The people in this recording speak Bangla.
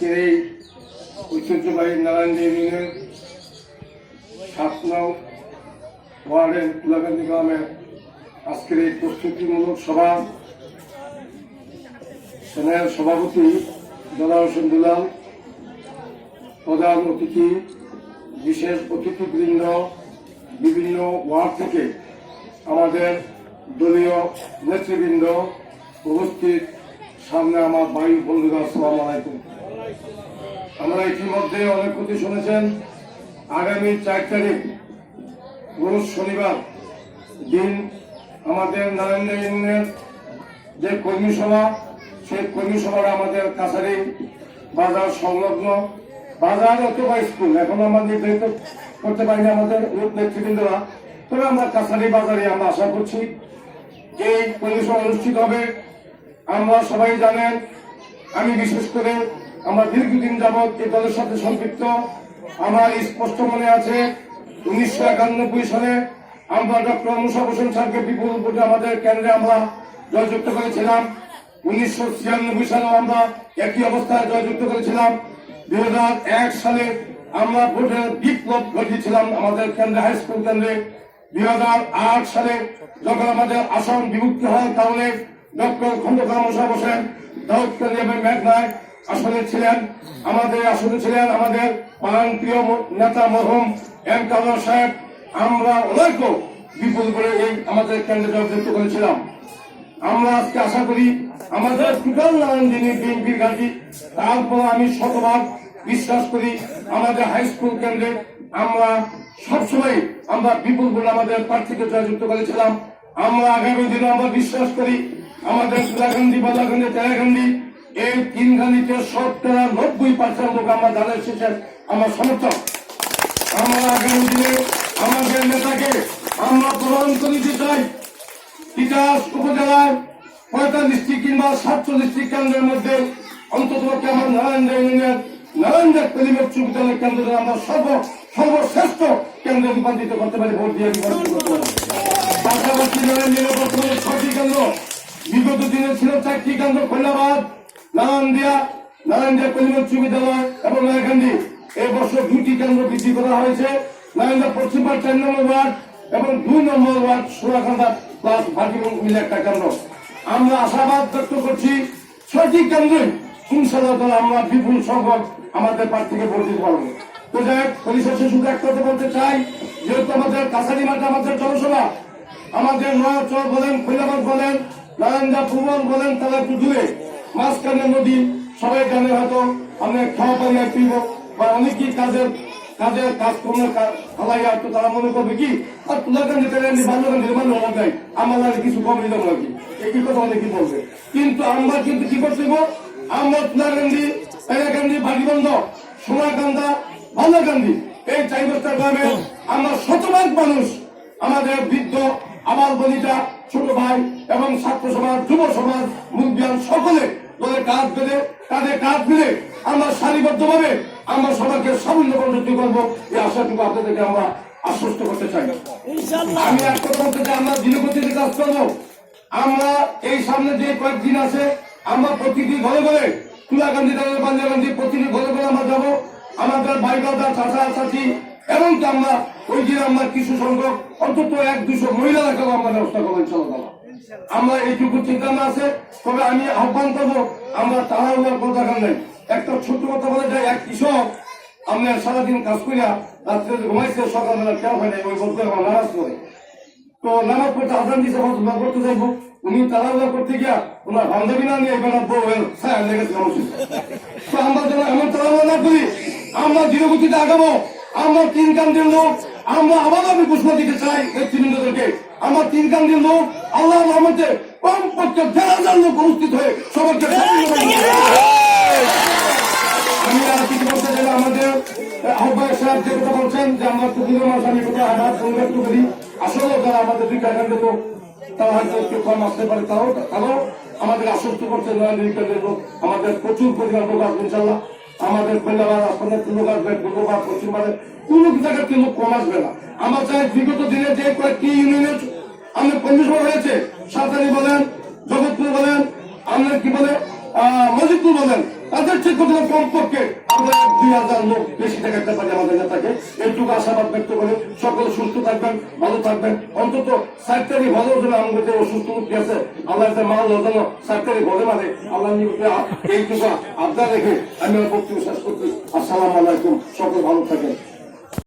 আজকের এই ঐতিহ্যবাহী নারায়ণ ইউনিয়নের সাত ওয়ার্ডের তুলাকান্দি গ্রামের আজকের এই প্রস্তুতিমূলক সভা সেনের সভাপতি দাদা হোসেন দুলাল, প্রধান অতিথি, বিশেষ অতিথিবৃন্দ, বিভিন্ন ওয়ার্ড থেকে আমাদের দলীয় নেতৃবৃন্দ উপস্থিত। সামনে আমার ভাই বন্ধুরা, আসসালাম আলাইকুম। আমরা ইতিমধ্যে অনেক কথা শুনেছেন। আগামী চার তারিখ, রোজ শনিবার দিন আমাদের ইউনিয়নের যে কর্মী সভা, সেই কর্মী সভাটা আমাদের কাছারি বাজার সংলগ্ন বাজার অথবা স্কুল। এখন আমরা নির্ধারিত করতে পারিনি আমাদের নেতৃবৃন্দরা। তবে আমরা কাছারি বাজারে আমরা আশা করছি এই কর্মী সভা অনুষ্ঠিত হবে। আমরা সবাই জানেন, আমি বিশেষ করে আমরা দীর্ঘদিন যাবৎ এই দলের সাথে সম্পৃক্ত। আমার স্পষ্ট মনে আছে, উনিশশো একানব্বই সালে আমরা ডক্টর মুশাফ হোসেন স্যারকে বিপুল ভোটে আমাদের কেন্দ্রে আমরা জয়যুক্ত করেছিলাম। উনিশশো ছিয়ানব্বই সালেও আমরা একই অবস্থায় জয়যুক্ত করেছিলাম। দুই হাজার এক সালে আমরা ভোটের বিপ্লব ঘটিয়েছিলাম আমাদের কেন্দ্রে হাই স্কুল কেন্দ্রে দুই হাজার আট সালে যখন আমাদের আসন বিভক্তি হওয়ার কারণে ডক্টর খন্দকার মোশাফ হোসেন ছিলেন আমাদের ছিলেন আমাদের নেতা এম সাহেব। আমরা বিপুল এই আমাদের জয়যুক্ত করেছিলাম। আমরা আজকে আশা করি আমাদের তারপর আমি শতভাগ বিশ্বাস করি আমাদের হাই স্কুল কেন্দ্রে আমরা সবসময় আমরা বিপুল বলে আমাদের প্রার্থীকে জয়যুক্ত করেছিলাম। আমরা আগামী দিনে আমরা বিশ্বাস করি আমাদের সুলাকান্দি বালাকান্দি তেরাকান্দি, এই তিন গান্ডিতে শতকরা নব্বই পার্সেন্ট লোক আমার জানার শেষের আমার সমর্থক। আমরা আগামী দিনে আমাদের নেতাকে আমরা প্রমাণ করে দিতে চাই। তিতাস উপজেলার পঁয়তাল্লিশটি কিংবা সাতচল্লিশটি কেন্দ্রের মধ্যে অন্তত আমার নারায়ণ ইউনিয়ন নারায়ণ পরিবেশ বিদ্যালয় কেন্দ্রে আমরা সর্ব, সর্বশ্রেষ্ঠ কেন্দ্রে রূপান্তরিত করতে পারি, ভোট দিয়ে পাশাপাশি নারায়ণ বর্তমানে ছয়টি কেন্দ্র বিগত দিনে ছিল চারটি কেন্দ্র খৈলাবাদ নারায়ণদিয়া নারায়ণদিয়া পরিবেশ বিদ্যালয় এবং রায়কান্দি এই বছর দুটি কেন্দ্র বৃদ্ধি করা হয়েছে। নারায়ণদিয়া পশ্চিম পাড় চার নম্বর ওয়ার্ড এবং দুই নম্বর ওয়ার্ড সোনাখান্দা প্লাস ভাটি মিলে একটা কেন্দ্র। আমরা আশাবাদ ব্যক্ত করছি ছয়টি কেন্দ্রে ইনশাল্লাহ আমরা বিপুল সংখ্যক আমাদের প্রার্থীকে ভোট দিতে পারব। তো যাই হোক, পরিশেষে শুধু এক কথা বলতে চাই যেহেতু আমাদের কাছারি মাঠে আমাদের জনসভা আমাদের নয়াচর বলেন কৈলাবাদ বলেন নারায়ণদা ভুবন বলেন তারা একটু দূরে মাঝখানে নদী, সবাই জানে হয়তো আমরা খাওয়া পানি পিব, বা অনেকেই কাজের কাজের কাজকর্ম ফলাই আর তো তারা মনে করবে কি, আর তুলাকান্দি তেলাকান্দি বাল্যকান্দি মানুষ অভাব নাই আমার লাগে কিছু কম দিলাম আর কি এই কথা অনেকেই বলবে কিন্তু আমরা কিন্তু কি করতে হইব? আমরা তুলাকান্দি তেলাকান্দি বাড়িবন্ধ সোনাকান্দা ভাল্লাকান্দি এই চাই বস্তার গ্রামে আমরা শতভাগ মানুষ, আমাদের বৃদ্ধ, আমার বনিতা, ছোট ভাই এবং ছাত্র সমাজ যুব সমাজ মুরব্বিয়ান সকলে দলে কাজ বেঁধে তাদের কাজ মিলে আমরা সারিবদ্ধ ভাবে আমরা সবাইকে সাফল্য পরিণতি করব। এই আশাটুকু আপনাদেরকে আমরা আশ্বস্ত করতে চাই। আমি এক কথা বলতে চাই আমরা দিনগতিতে কাজ করব আমরা এই সামনে যে কয়েকদিন আছে আমরা প্রতিটি ঘরে ঘরে তুলাকান্দি দাঁড়িয়ে পাঞ্জাগান্ধী প্রতিটি ঘরে ঘরে আমরা যাব। আমাদের ভাই দাদা চাচা চাচি এবং আমরা ওই দিন আমরা কিছু সংখ্যক অন্তত এক দুশো মহিলা রাখাবো আমরা ব্যবস্থা করব ইনশাল্লাহ আমরা এইটুকু চিন্তা ভাবনা আছে, তবে আমি আহ্বান করব, আমরা তাড়াহুড়ার কথা নেই। একটা ছোট্ট কথা বলে যায়, এক কৃষক আমরা সারাদিন কাজ করিয়া রাত্রে ঘুমাইছে, সকালবেলা কেউ হয় না ওই বলতে আমার নারাজ করে তো নামাজ পড়তে আসান দিছে দোয়া করতে যাইব উনি তাড়াহুড়া করতে গিয়া ওনার বান্ধবী না নিয়ে এবার বউ ছায়া লেগেছে তো আমরা যেন এমন তাড়াহুড়া না করি, আমরা ধীরগতিতে আগাবো, আমরা তিন কান্দের লোক, আমরা আবার আমি ঘোষণা দিতে চাই নেতৃবৃন্দদেরকে আমার তিন কান্দের লোক আল্লাহ রহমতে কমপক্ষে দেড় হাজার লোক উপস্থিত হয়ে সবাইকে আমি আর কিছু বলতে গেলে আমাদের আহ্বায়ক সাহেব যে কথা বলছেন যে আমরা প্রতিদিন মাস আমি কোথাও হাত সংযুক্ত করি, আসলে তারা আমাদের দুই কাকান্ড তো, তারা হয়তো একটু কম আসতে পারে, তাও তারাও আমাদের আশ্বস্ত করছে নয়ান্দিকের লোক আমাদের প্রচুর পরিমাণ লোক আসবে, ইনশাল্লাহ। আমাদের কৈলাবাদ আপনাদের লোক আসবে পশ্চিমবাদের কোন জায়গার কিন্তু কম আসবে না। আমার চাই বিগত দিনে যে কয়েকটি ইউনিয়নের আমাদের কমিশন হয়েছে সাঁতারি বলেন, জগৎপুর বলেন আমাদের কি বলে মজিদপুর বলেন, তাদের চেয়ে করতে কমপক্ষে আমরা দুই হাজার লোক বেশি পারি আমাদের নেতাকে। আশাবাদ ব্যক্ত করে সকলে সুস্থ থাকবেন, ভালো থাকবেন। অন্তত আমাদের যে অসুস্থ লোক আছে। আল্লাহ মাল মানে আল্লাহ এইটুকু আবদার রেখে আমি আমার বক্তব্য শেষ করছি। আসসালামু আলাইকুম, সকলে ভালো থাকেন।